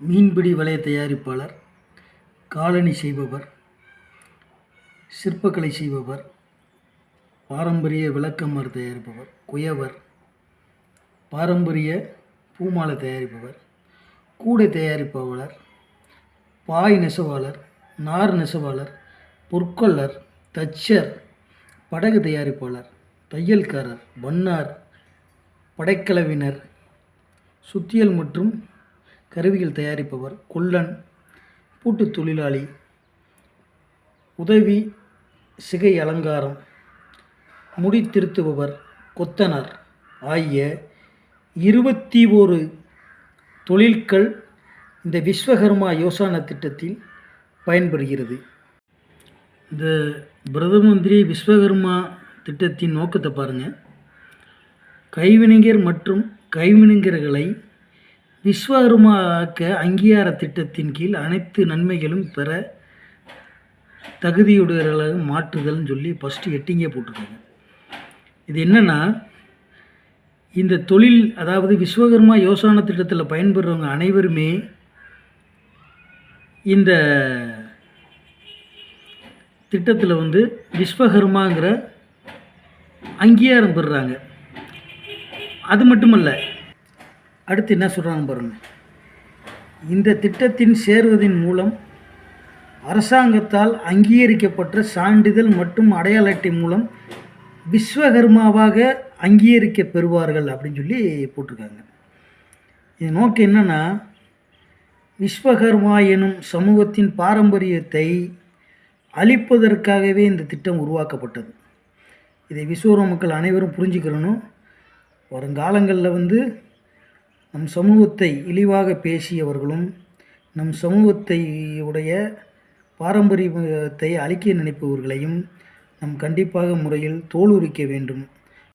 மீன்பிடி வலைய தயாரிப்பாளர் காலணி செய்பவர் சிற்பக்கலை செய்பவர் பாரம்பரிய விளக்கமர் தயாரிப்பவர் குயவர் பாரம்பரிய பூமாலை தயாரிப்பவர் கூடை தயாரிப்பாளர் பாய் நெசவாளர் நார் நெசவாளர் பொற்கொள்ளர் தச்சர் படகு தயாரிப்பாளர் தையல்காரர் வண்ணார் படைக்கலவினர் சுத்தியல் மற்றும் கருவிகள் தயாரிப்பவர் கொல்லன் பூட்டு தொழிலாளி உதவி சிகை அலங்காரம் முடி திருத்துபவர் கொத்தனர் ஆகிய இருபத்தி ஒரு தொழில்கள் இந்த விஸ்வகர்மா யோசனா திட்டத்தில் பயன்பெறுகிறது இந்த பிரதம மந்திரி விஸ்வகர்மா திட்டத்தின் நோக்கத்தை பாருங்கள் கைவினைஞர் மற்றும் கைவினைஞர்களை விஸ்வகர்மாக்க அங்கீகார திட்டத்தின் கீழ் அனைத்து நன்மைகளும் பெற தகுதியுடையவர்களாக மாற்றுதல்னு சொல்லி ஃபஸ்ட்டு எட்டிங்கே போட்டிருக்காங்க. இது என்னென்னா இந்த தொழில் அதாவது விஸ்வகர்மா யோசான திட்டத்தில் பயன்பெறவங்க அனைவருமே இந்த திட்டத்தில் வந்து விஸ்வகர்மாங்கிற அங்கீகாரம் பெறுறாங்க. அது மட்டுமல்ல அடுத்து என்ன சொல்கிறாங்க பாருங்க. இந்த திட்டத்தின் சேருவதன் மூலம் அரசாங்கத்தால் அங்கீகரிக்கப்பட்ட சான்றிதழ் மற்றும் அடையாள அட்டை மூலம் விஸ்வகர்மாவாக அங்கீகரிக்க பெறுவார்கள் அப்படின்னு சொல்லி போட்டிருக்காங்க. இது நோக்கம் என்னென்னா விஸ்வகர்மா எனும் சமூகத்தின் பாரம்பரியத்தை அழிப்பதற்காகவே இந்த திட்டம் உருவாக்கப்பட்டது. இதை விஸ்வகர்ம மக்கள் அனைவரும் புரிஞ்சுக்கிறணும். வருங்காலங்களில் வந்து நம் சமூகத்தை இழிவாக பேசியவர்களும் நம் சமூகத்தை உடைய பாரம்பரியத்தை அழிக்க நினைப்பவர்களையும் நம் கண்டிப்பாக முறையில் தோலுரிக்க வேண்டும்.